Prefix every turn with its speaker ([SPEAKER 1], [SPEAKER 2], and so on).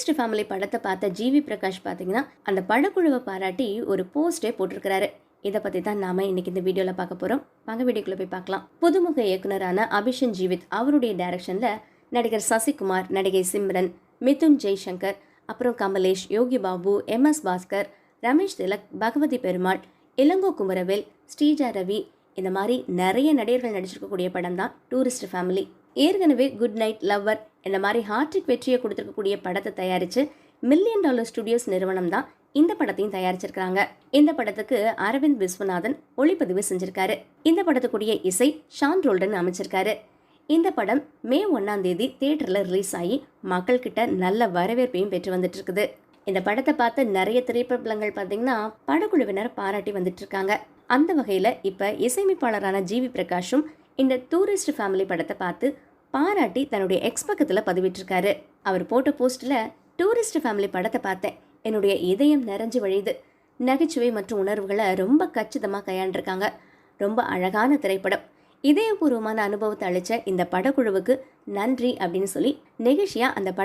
[SPEAKER 1] Tourist family படத்தை பார்த்த GV Prakash பார்த்தீங்கன்னா அந்த படக்குழுவை பாராட்டி ஒரு போஸ்டே போட்டிருக்கிறாரு. இதை பற்றி தான் நாம இன்னைக்கு இந்த வீடியோவில் பார்க்க போகிறோம் வாங்க வீடியோக்குள்ளே போய் பார்க்கலாம். புதுமுக இயக்குனரான அபிஷன் ஜீவித் அவருடைய டைரக்ஷனில் நடிகர் சசிகுமார் நடிகை சிம்ரன் மிதுன் ஜெய்சங்கர் அப்புறம் கமலேஷ் யோகி பாபு எம் எஸ் பாஸ்கர் ரமேஷ் திலக் பகவதி பெருமாள் இளங்கோ குமரவேல் ஸ்ரீஜா ரவி இந்த மாதிரி நிறைய நடிகர்கள் நடிச்சிருக்கக்கூடிய படம் தான் டூரிஸ்ட் ஃபேமிலி ஏற்கனவே குட் நைட் லவ்வர் இந்த மாதிரி ஹார்ட்ரிக் வெற்றியை கொடுத்துருக்கக்கூடிய படத்தை தயாரித்து மில்லியன் டாலர் ஸ்டுடியோஸ் நிறுவனம் தான் இந்த படத்தையும் தயாரிச்சிருக்காங்க இந்த படத்துக்கு அரவிந்த் விஸ்வநாதன் ஒளிப்பதிவு செஞ்சிருக்காரு. இந்த படத்துக்குரிய இசை ஷான் ரோல்டன் அமைச்சிருக்காரு. இந்த படம் மே ஒன்னாம் தேதி தியேட்டரில் ரிலீஸ் ஆகி மக்கள் கிட்ட நல்ல வரவேற்பையும் பெற்று வந்துட்டு இருக்குது இந்த படத்தை பார்த்த நிறைய திரைப்படங்கள் பார்த்தீங்கன்னா படக்குழுவினர் பாராட்டி வந்துட்டு இருக்காங்க அந்த வகையில் இப்போ இசையமைப்பாளரான ஜிவி பிரகாஷும் இந்த டூரிஸ்ட் ஃபேமிலி படத்தை பார்த்து பாராட்டி தன்னுடைய எக்ஸ் பக்கத்தில் பதிவிட்டிருக்காரு. அவர் போட்ட போஸ்ட்டில் டூரிஸ்ட் ஃபேமிலி படத்தை பார்த்தேன். என்னுடைய இதயம் நிறைஞ்சு வழியுது. நகைச்சுவை மற்றும் உணர்வுகளை ரொம்ப கச்சிதமாக கையாண்டிருக்காங்க. ரொம்ப அழகான திரைப்படம். இதயபூர்வமான அனுபவத்தை அளித்த இந்த படக்குழுவுக்கு நன்றி அப்படின்னு சொல்லி நெகிழ்ச்சியாக அந்த பட